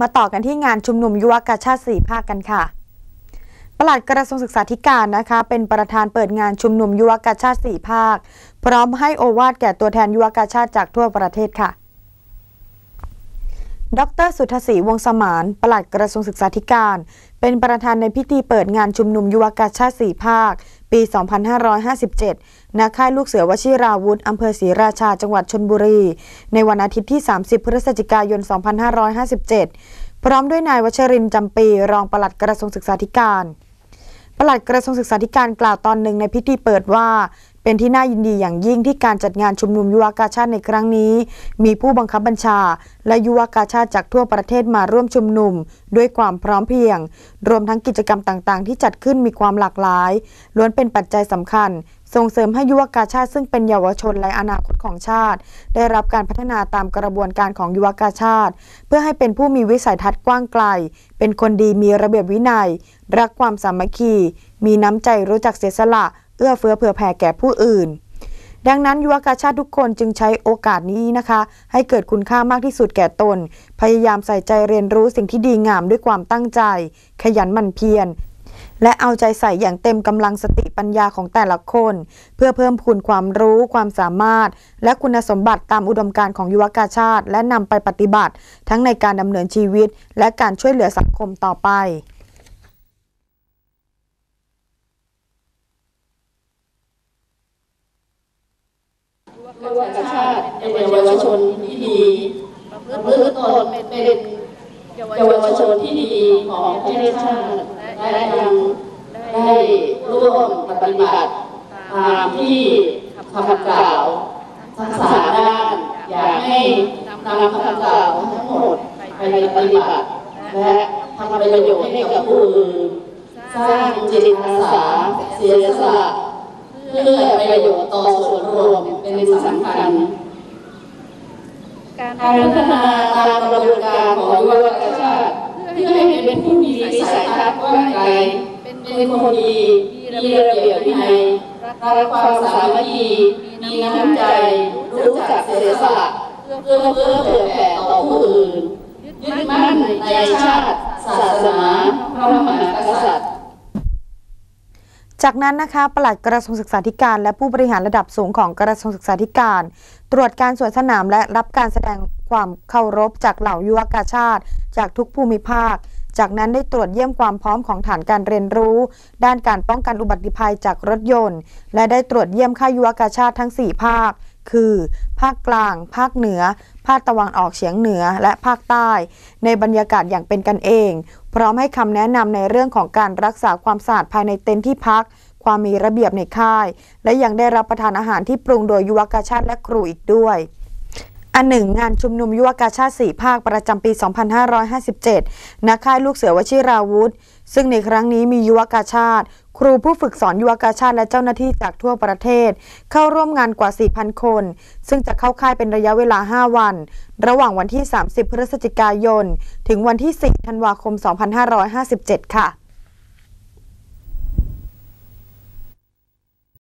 มาต่อกันที่งานชุมนุมยุวกาชาติสี่ภาคกันค่ะปลัดกระทรวงศึกษาธิการนะคะเป็นประธานเปิดงานชุมนุมยุวกาชาติสี่ภาค พร้อมให้โอวาทแก่ตัวแทนยุวกาชาติจากทั่วประเทศค่ะ ดรสุทธศรีวงศ์สมานปลัดกระทรวงศึกษาธิการ เป็นประธานในพิธีเปิดงานชุมนุมยุวกาชาติสี่ภาค ปี 2557 ณ ค่ายลูกเสือวชิราวุธอำเภอศรีราชา จังหวัดชนบุรี ในวันอาทิตย์ที่ 30 พฤศจิกายน 2557 พร้อมด้วยนายวชรินจำปี รองปลัดกระทรวงศึกษาธิการปลัดกระทรวงศึกษาธิการกล่าวตอนหนึ่งในพิธีเปิดว่า เป็นที่น่ายินดีอย่างยิ่งที่การจัดงานชุมนุมยุวกาชาติในครั้งนี้ มีผู้บังคับบัญชา และยุวกาชาติจากทั่วประเทศมาร่วมชุมนุม ด้วยความพร้อมเพรียง รวมทั้งกิจกรรมต่างๆ ที่จัดขึ้นมีความหลากหลาย ล้วนเป็นปัจจัยสำคัญ ส่งเสริมให้ยุวกาชาติซึ่งเป็นเยาวชนและอนาคตของชาติ ได้รับการพัฒนาตามกระบวนการของยุวกาชาติ เพื่อให้เป็นผู้มีวิสัยทัศน์กว้างไกล เป็นคนดีมีระเบียบวินัย รักความสามัคคี มีน้ำใจรู้จักเสียสละ เอื้อเฟื้อเผื่อแผ่แก่ผู้อื่น ดังนั้นยุวกาชาติทุกคนจึงใช้โอกาสนี้นะคะ ให้เกิดคุณค่ามากที่สุดแก่ตน พยายามใส่ใจเรียนรู้สิ่งที่ดีงามด้วยความตั้งใจ ขยันหมั่นเพียรและเอาใจใส่อย่างเต็มกำลังสติปัญญาของแต่ละคน เพื่อเพิ่มพูนความรู้ความสามารถ และคุณสมบัติตามอุดมการณ์ของยุวกาชาติ และนำไปปฏิบัติ ทั้งในการดำเนินชีวิต และการช่วยเหลือสังคมต่อไป ยุวชาติเป็นเยาวชนที่ดีประพฤติตนเป็นเยาวชนที่ดีของประเทศชาติและยังได้ร่วมปฏิบัติตามที่คำกล่าวทั้งสามด้านอยากให้นำคำกล่าวทั้งหมดไปปฏิบัติและทำประโยชน์ให้กับผู้อื่นสร้างจิตอาสาเสียสละ เพื่อประโยชน์ต่อส่วนรวมเป็นสำคัญ การพัฒนาตามกระบวนการของยุวกาชาติเพื่อให้เป็นผู้มีวิสัยทัศน์กว้างไกลเป็นคนดีมีระเบียบวินัยรักความสามัคคีมีน้ำใจ รู้จักเสียสละเพื่อเพื่อเผื่อแผ่ต่อผู้อื่นยึดมั่นในชาติ ศาสนาพระมหากษัตริย์ จากนั้นนะคะปลัดกระทรวงศึกษาธิการ และผู้บริหารระดับสูงของกระทรวงศึกษาธิการ ตรวจการสวนสนามและรับการแสดงความเคารพจากเหล่ายุวกาชาติ จากทุกภูมิภาค จากนั้นได้ตรวจเยี่ยมความพร้อมของฐานการเรียนรู้ ด้านการป้องกันอุบัติภัยจากรถยนต์ และได้ตรวจเยี่ยมค่ายยุวกาชาติทั้ง 4 ภาค คือ ภาคกลาง ภาคเหนือ ภาคตะวันออกเฉียงเหนือและภาคใต้ ในบรรยากาศอย่างเป็นกันเอง พร้อมให้คำแนะนำในเรื่องของการรักษาความสะอาดภายในเต็นท์ที่พัก ความมีระเบียบในค่าย และยังได้รับประทานอาหารที่ปรุงโดยยุวกาชาติและครูอีกด้วย อันหนึ่งงานชุมนุมยุวกาชาติ4ภาคประจำปี 2557ณค่ายลูกเสือวชิราวุธ ซึ่งในครั้งนี้มียุวกาชาติ ครูผู้ฝึกสอนยุวกาชาติและเจ้าหน้าที่จากทั่วประเทศ เข้าร่วมงานกว่า 4,000 คน ซึ่งจะเข้าค่ายเป็นระยะเวลา 5 วัน ระหว่างวันที่ 30 พฤศจิกายน ถึงวันที่ 4 ธันวาคม 2557 ค่ะ